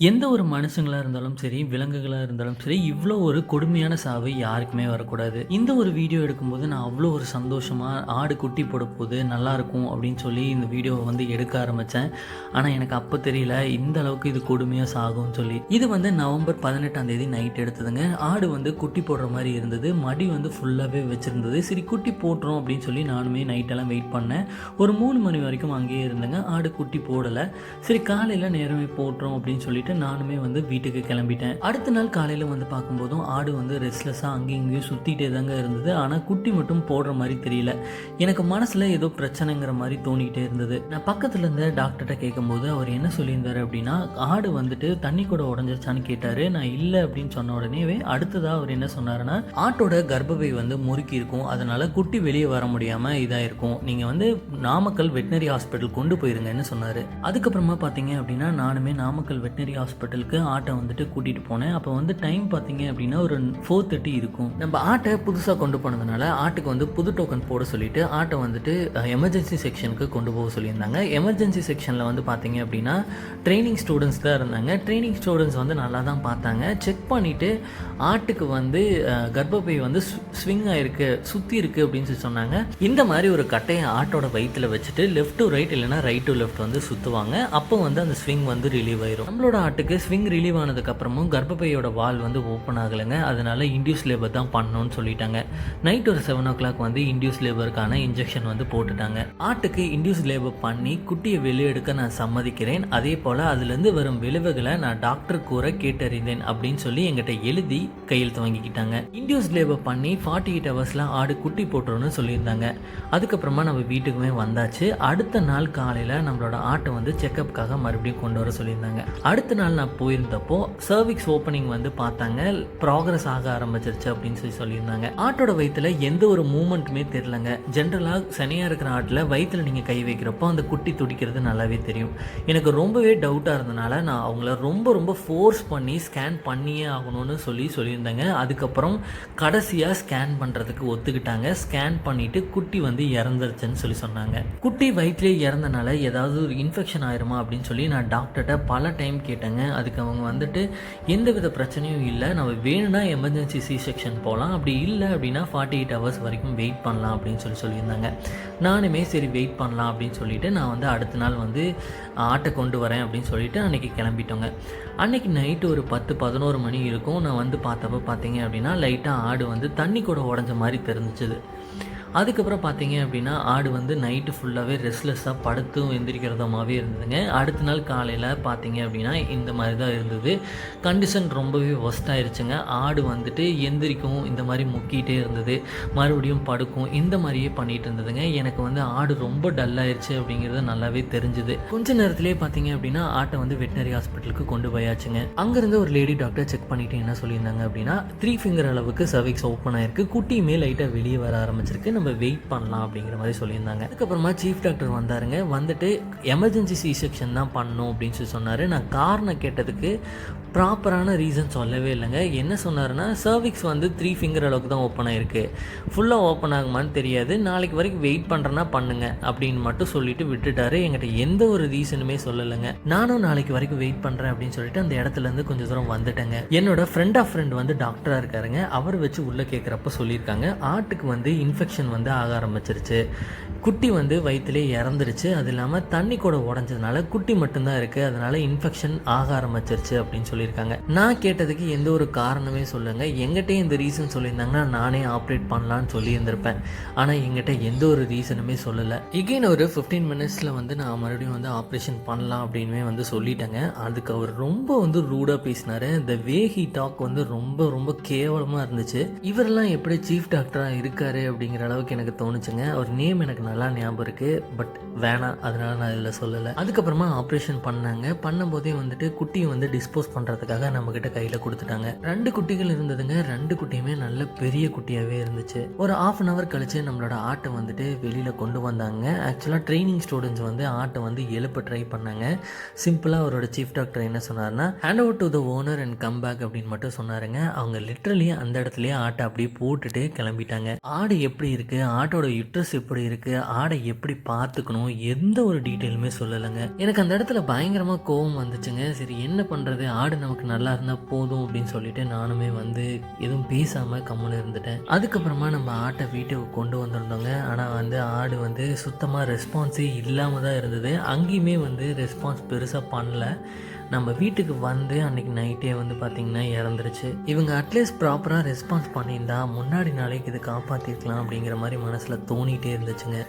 எந்த ஒரு மனுஷங்களாக இருந்தாலும் சரி, விலங்குகளாக இருந்தாலும் சரி, இவ்வளோ ஒரு கொடுமையான சாவு யாருக்குமே வரக்கூடாது. இந்த ஒரு வீடியோ எடுக்கும்போது நான் அவ்வளோ ஒரு சந்தோஷமாக ஆடு குட்டி போடப்போது, நல்லாயிருக்கும் அப்படின்னு சொல்லி இந்த வீடியோவை வந்து எடுக்க ஆரம்பித்தேன் ஆனால் எனக்கு அப்போ தெரியல, இந்த அளவுக்கு இது கொடுமையாக சாகும்னு சொல்லி. இது வந்து நவம்பர் 18ஆம் தேதி நைட் எடுத்ததுங்க. ஆடு வந்து குட்டி போடுற மாதிரி இருந்தது. மடி வந்து ஃபுல்லாகவே வச்சுருந்தது சரி குட்டி போட்டுரும் அப்படின்னு சொல்லி நானுமே நைட்டெல்லாம் வெயிட் பண்ணேன். ஒரு மூணு மணி வரைக்கும் அங்கேயே இருந்தேங்க. ஆடு குட்டி போடலை சரி காலையில் நேரமே போட்டுரும் அப்படின்னு சொல்லி சொல்லிட்டு நானுமே வந்து வீட்டுக்கு கிளம்பிட்டேன். அடுத்த நாள் காலையில் வந்து பார்க்கும்போதும் ஆடு வந்து ரெஸ்ட்லெஸ்ஸாக அங்கேயும் இங்கேயும் சுற்றிட்டே தாங்க இருந்தது. ஆனால் குட்டி மட்டும் போடுற மாதிரி தெரியல. எனக்கு மனசில் ஏதோ பிரச்சனைங்கிற மாதிரி தோணிக்கிட்டே இருந்தது. நான் பக்கத்தில் இருந்த டாக்டர்கிட்ட கேட்கும்போது அவர் என்ன சொல்லியிருந்தாரு அப்படின்னா, ஆடு வந்துட்டு தண்ணி கூட உடஞ்சிருச்சான்னு கேட்டாரு. நான் இல்லை அப்படின்னு சொன்ன உடனேவே அடுத்ததாக அவர் என்ன சொன்னாருன்னா, ஆட்டோட கர்ப்பப்பை வந்து முறுக்கி இருக்கும். அதனால குட்டி வெளியே வர முடியாமல் இதாக இருக்கும் நீங்கள் வந்து நாமக்கல் வெட்டினரி ஹாஸ்பிட்டல் கொண்டு போயிருங்கன்னு சொன்னார் அதுக்கப்புறமா பார்த்தீங்க அப்படின்னா, நானுமே நாமக்கல் வெட்டினரி ஹாஸ்பிட்டலுக்கு ஆட்டை வந்துட்டு கூட்டிட்டு போனேன். அப்போ வந்து டைம் பார்த்தீங்க அப்படின்னா ஒரு 4:30 இருக்கும். நம்ம ஆட்டை புதுசாக கொண்டு போனதுனால ஆட்டுக்கு வந்து புது டோக்கன் போட சொல்லிட்டு ஆட்டை வந்துட்டு எமர்ஜென்சி செக்ஷனுக்கு கொண்டு போக சொல்லியிருந்தாங்க. எமர்ஜென்சி செக்ஷனில் வந்து பார்த்தீங்க அப்படின்னா ட்ரைனிங் ஸ்டூடெண்ட்ஸ் தான் இருந்தாங்க. ட்ரைனிங் ஸ்டூடெண்ட்ஸ் வந்து நல்லா தான் பார்த்தாங்க. செக் பண்ணிவிட்டு ஆட்டுக்கு வந்து கர்ப்பப்பை வந்து ஸ்விங் ஆகிருக்கு சுற்றி இருக்குது அப்படின்னு சொல்லி சொன்னாங்க. இந்த மாதிரி ஒரு கட்டையை ஆட்டோட வயிற்றில் வச்சுட்டு லெஃப்ட் டு ரைட் இல்லைன்னா ரைட் டு லெஃப்ட் வந்து சுற்றுவாங்க. அப்போ வந்து அந்த ஸ்விங் வந்து ரிலீவ் ஆயிரும். நம்மளோட ஆட்டுக்கு ஸ்விங் ரிலீவ் ஆனதுக்கப்புறமும் கர்ப்பப்பையோட வால் வந்து ஓப்பன் ஆகலைங்க. அதனால் இன்டியூஸ் லேபர் தான் பண்ணணும்னு சொல்லிட்டாங்க. நைட் ஒரு செவன் ஓ கிளாக் வந்து இன்டியூஸ் லேபருக்கான இன்ஜெக்ஷன் வந்து போட்டுட்டாங்க. ஆட்டுக்கு இன்டியூஸ் லேபர் பண்ணி குட்டியை வெளியெடுக்க நான் சம்மதிக்கிறேன். அதே போல் அதுலேருந்து வரும் விளைவுகளை நான் டாக்டர் கூற கேட்டறிந்தேன் அப்படின்னு சொல்லி எங்கிட்ட எழுதி கையெழுத்து வாங்கிக்கிட்டாங்க. இன்டியூஸ் லேபர் பண்ணி ஃபார்ட்டி எயிட் ஹவர்ஸில் ஆடு குட்டி போட்டுருன்னு சொல்லியிருந்தாங்க. அதுக்கப்புறமா நம்ம வீட்டுக்குமே வந்தாச்சு. அடுத்த நாள் காலையில் நம்மளோட ஆட்டை வந்து செக்கப்புக்காக மறுபடியும் கொண்டு வர சொல்லியிருந்தாங்க. அடுத்த நாள் நான் போயிருந்தப்போ சர்விக்ஸ் ஓப்பனிங் வந்து பார்த்தாங்க. ப்ராக்ரஸ் ஆக ஆரம்பிச்சிருச்சு அப்படின்னு சொல்லி சொல்லியிருந்தாங்க. ஆட்டோட வயிற்றுல எந்த ஒரு மூமெண்ட்டுமே தெரிலங்க. ஜென்ரலாக சனியாக இருக்கிற ஆட்டில் வயிற்றில் நீங்கள் கை வைக்கிறப்போ அந்த குட்டி துடிக்கிறது நல்லாவே தெரியும். எனக்கு ரொம்பவே டவுட்டாக இருந்தனால நான் அவங்கள ரொம்ப ரொம்ப ஃபோர்ஸ் பண்ணி ஸ்கேன் பண்ணியே ஆகணும்னு சொல்லி சொல்லியிருந்தேங்க. அதுக்கப்புறம் கடைசியாக ஸ்கேன் பண்ணுறதுக்கு ஒத்துக்கிட்டாங்க. ஸ்கேன் பண்ணிவிட்டு குட்டி வந்து இறந்துருச்சுன்னு சொல்லி சொன்னாங்க. குட்டி வயிற்றுலே இறந்தனால ஏதாவது ஒரு இன்ஃபெக்ஷன் ஆயிருமா அப்படின்னு சொல்லி நான் டாக்டர்கிட்ட பல டைம் கேட்டேங்க. அதுக்கு அவங்க வந்துட்டு எந்த வித பிரச்சனையும் இல்லை நம்ம வேணும்னா எமர்ஜென்சி சி செக்ஷன் போகலாம் அப்படி இல்லை அப்படின்னா ஃபார்ட்டி எயிட் ஹவர்ஸ் வரைக்கும் வெயிட் பண்ணலாம் அப்படின்னு சொல்லி சொல்லியிருந்தாங்க. நானுமே சரி வெயிட் பண்ணலாம் அப்படின்னு சொல்லிட்டு நான் வந்து அடுத்த நாள் வந்து ஆட்டை கொண்டு வரேன் அப்படின்னு சொல்லிட்டு அன்றைக்கி கிளம்பிட்டோங்க. அன்றைக்கி நைட்டு ஒரு பத்து பதினோரு மணி இருக்கும். நான் வந்து பார்த்தப்ப பார்த்தீங்க அப்படின்னா லைட்டாக ஆடு வந்து தண்ணி கூட உடஞ்ச மாதிரி தெரிஞ்சிச்சது அதுக்கப்புறம் பார்த்தீங்க அப்படின்னா ஆடு வந்து நைட்டு ஃபுல்லாகவே ரெஸ்ட்லெஸ்ஸாக படுத்தும் எந்திரிக்கிறதமாகவே இருந்ததுங்க. அடுத்த நாள் காலையில் பார்த்தீங்க அப்படின்னா இந்த மாதிரி தான் இருந்தது. கண்டிஷன் ரொம்பவே ஒஸ்ட் ஆயிடுச்சுங்க ஆடு வந்துட்டு எந்திரிக்கும் இந்த மாதிரி முக்கிட்டே இருந்தது. மறுபடியும் படுக்கும் இந்த மாதிரியே பண்ணிகிட்டு இருந்ததுங்க. எனக்கு வந்து ஆடு ரொம்ப டல்லாயிருச்சு அப்படிங்கிறது நல்லாவே தெரிஞ்சுது. கொஞ்ச நேரத்திலே பார்த்தீங்க அப்படின்னா ஆட்டை வந்து வெட்டினரி ஹாஸ்பிட்டலுக்கு கொண்டு போயாச்சுங்க. அங்கேருந்து ஒரு லேடி டாக்டர் செக் பண்ணிவிட்டு என்ன சொல்லியிருந்தாங்க அப்படின்னா த்ரீ ஃபிங்கர் அளவுக்கு சர்விக்ஸ் ஓப்பன் ஆயிருக்கு. குட்டியுமே லைட்டாக வெளியே வர ஆரம்பிச்சிருக்கு. நம்ம நம்ம வெயிட் பண்ணலாம் அப்படிங்கிற மாதிரி சொல்லியிருந்தாங்க. அதுக்கப்புறமா சீஃப் டாக்டர் வந்தாருங்க. வந்துட்டு எமர்ஜென்சி சி செக்ஷன் தான் பண்ணணும் அப்படின்னு சொல்லி சொன்னார். நான் காரணம் கேட்டதுக்கு ப்ராப்பரான ரீசன் சொல்லவே இல்லைங்க. என்ன சொன்னாருன்னா சர்விக்ஸ் வந்து த்ரீ ஃபிங்கர் அளவுக்கு தான் ஓப்பன் ஆகிருக்கு ஃபுல்லாக ஓப்பன் ஆகுமான்னு தெரியாது. நாளைக்கு வரைக்கும் வெயிட் பண்ணுறேன்னா பண்ணுங்க அப்படின்னு மட்டும் சொல்லிட்டு விட்டுட்டாரு. என்கிட்ட எந்த ஒரு ரீசனுமே சொல்லலைங்க. நானும் நாளைக்கு வரைக்கும் வெயிட் பண்ணுறேன் அப்படின்னு சொல்லிட்டு அந்த இடத்துலேருந்து கொஞ்சம் தூரம் வந்துட்டேங்க. என்னோட ஃப்ரெண்ட் ஆஃப் ஃப்ரெண்ட் வந்து டாக்டராக இருக்காருங்க. அவர் வச்சு உள்ளே கேட்குறப்ப சொல்லியிருக்காங்க ஆட்டுக்கு வந்து இன்ஃபெக்ஷன் வந்து ஆக ஆரம்பிச்சிருச்சு. குட்டி வந்து வயிற்றுலேயே இறந்துருச்சு. அது இல்லாமல் தண்ணி கூட உடஞ்சதுனால குட்டி மட்டும்தான் இருக்குது. அதனால இன்ஃபெக்ஷன் ஆக ஆரம்பிச்சிருச்சு அப்படின்னு சொல்லியிருக்காங்க. நான் கேட்டதுக்கு எந்த ஒரு காரணமே சொல்லுங்கள் எங்கிட்டே இந்த ரீசன் சொல்லியிருந்தாங்கன்னா நானே ஆப்ரேட் பண்ணலான்னு சொல்லியிருந்திருப்பேன். ஆனால் எங்கிட்ட எந்த ஒரு ரீசனுமே சொல்லலை. எகெயின் ஒரு 15 மினிட்ஸில் வந்து நான் மறுபடியும் வந்து ஆப்ரேஷன் பண்ணலாம் அப்படின்னு வந்து சொல்லிட்டேங்க. அதுக்கு அவர் ரொம்ப வந்து ரூடாக பேசினார். த வேஹி டாக் வந்து ரொம்ப ரொம்ப கேவலமாக இருந்துச்சு. இவரெல்லாம் எப்படி சீஃப் டாக்டராக இருக்காரு அப்படிங்கிற அளவுக்கு எனக்கு தோணுச்சுங்க. அவர் நேம் எனக்கு நல்லா ஞாபகம் இருக்குது. பட் வேணாம் அதனால நான் இதில் சொல்லலை. அதுக்கப்புறமா ஆப்ரேஷன் பண்ணாங்க. பண்ணும்போதே வந்துட்டு குட்டியை வந்து டிஸ்போஸ் பண்ணுறதுக்காக நம்மக்கிட்ட கையில் கொடுத்துட்டாங்க. ரெண்டு குட்டிகள் இருந்ததுங்க. ரெண்டு குட்டியுமே நல்ல பெரிய குட்டியாகவே இருந்துச்சு. ஒரு ஆஃப் அன் ஹவர் கழிச்சு நம்மளோட ஆட்டை வந்துட்டு வெளியில் கொண்டு வந்தாங்க. ஆக்சுவலாக ட்ரைனிங் ஸ்டூடெண்ட்ஸ் வந்து ஆட்டை வந்து எழுப்ப ட்ரை பண்ணாங்க. சிம்பிளாக அவரோட சீஃப் டாக்டர் என்ன சொன்னார்னா hand over to the owner and come back அப்படின்னு மட்டும் சொன்னாருங்க. அவங்க லிட்ரலி அந்த இடத்துலயே ஆட்டை அப்படியே போட்டுட்டு கிளம்பிட்டாங்க. ஆடு எப்படி இருக்குது ஆட்டோட யுட்ரஸ் எப்படி இருக்குது ஆடை எப்படி பார்த்துக்கணும்? எந்த ஒரு டீட்டெயிலுமே சொல்லலைங்க. எனக்கு அந்த இடத்துல பயங்கரமாக கோவம் வந்துச்சுங்க. சரி என்ன பண்ணுறது ஆடு நமக்கு நல்லா இருந்தால் போதும் அப்படின்னு சொல்லிட்டு நானுமே வந்து எதுவும் பேசாமல் கம்முன்னு இருந்துட்டேன். அதுக்கப்புறமா நம்ம ஆட்டை வீட்டுக்கு கொண்டு வந்திருந்தோங்க. ஆனால் வந்து ஆடு வந்து சுத்தமாக ரெஸ்பான்ஸே இல்லாமல் தான் இருந்தது. அங்கேயுமே வந்து ரெஸ்பான்ஸ் பெருசாக பண்ணல. நம்ம வீட்டுக்கு வந்து அன்றைக்கி நைட்டே வந்து பார்த்திங்கன்னா இறந்துருச்சு. இவங்க அட்லீஸ்ட் ப்ராப்பராக ரெஸ்பான்ஸ் பண்ணியிருந்தா முன்னாடி நாளைக்கு இது காப்பாற்றிருக்கலாம் அப்படிங்கிற மாதிரி மனசில் தோணிகிட்டே இருந்துச்சுங்க.